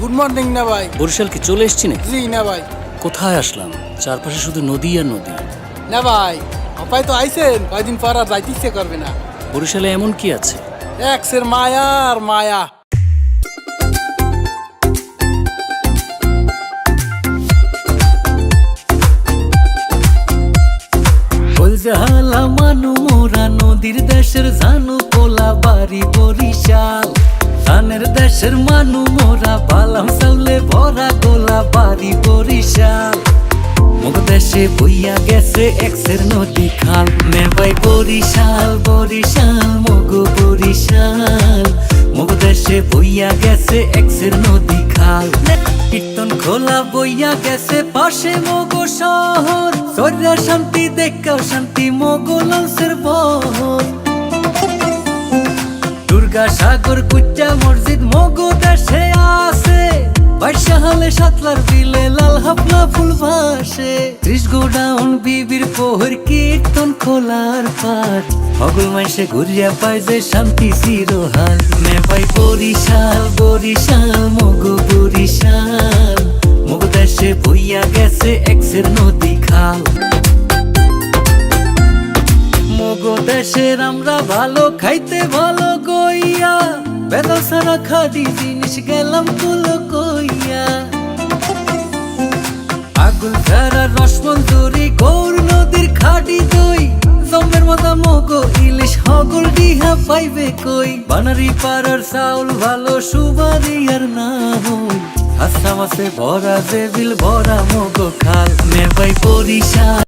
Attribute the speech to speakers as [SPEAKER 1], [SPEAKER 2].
[SPEAKER 1] Morning না ভাই।
[SPEAKER 2] বরিশাল কি চলে এসছি না
[SPEAKER 1] জি না ভাই।
[SPEAKER 2] কোথায় আসলাম? চারপাশে শুধু নদী আর নদী।
[SPEAKER 1] না ভাই অপায় তো আইছেন কয়দিন পর আর যাইতে ইচ্ছে করবে না।
[SPEAKER 2] বরিশালে এমন কি আছে?
[SPEAKER 1] এক্সের মায়া আর মায়া।
[SPEAKER 2] বলজালা মানু মোরা নদীর দেশের জানু দেশের মানু মোরা বালাম চাউলে ভরা গোলা বাড়ি বরিশাল। মুগ দেশে বইয়া গেছে এক্সের নদী খাল। মেবাই বরিশাল বরিশাল, মগ বরিশাল। মুগ দেশে বইয়া গেছে এক্সের নদী খাল। কীর্তন খোলা বইয়া গেছে পাশে মগ শহর। সর্যা শান্তি দেখাও শান্তি মোগলসের বহর। দুর্গা সাগর কুচ্চা মসজিদ মগো দেশে আছে। বাইশা হলে সাতলার বিলে লাল হাফলা ফুল ভাসে। ত্রিশ গোডাউন বিবির পোহর কীর্তন খোলার পাট হগল মাসে ঘুরিয়া পাই যে শান্তি চিরহাল মে পাই বরিশাল বরিশাল, মগো বরিশাল। মগ দেশে বইয়া গেছে এক্সের নদী খাল। মগো দেশের আমরা ভালো খাইতে ভালো বেদা সারা খাদি জিনিস গেলাম কুলো কইয়া আগুন ফেরা রসমঞ্জুরি গৌর নদীর খাটি দই, জমের মাথা মগো, ইলিশ, হগল ডিহা পাইবে কই? বানারি পাড়ার চাউল ভালো সুবারি আর না হাসা মাসে ভরা জেবিল ভরা মগো খাল নেবাই বরিশাল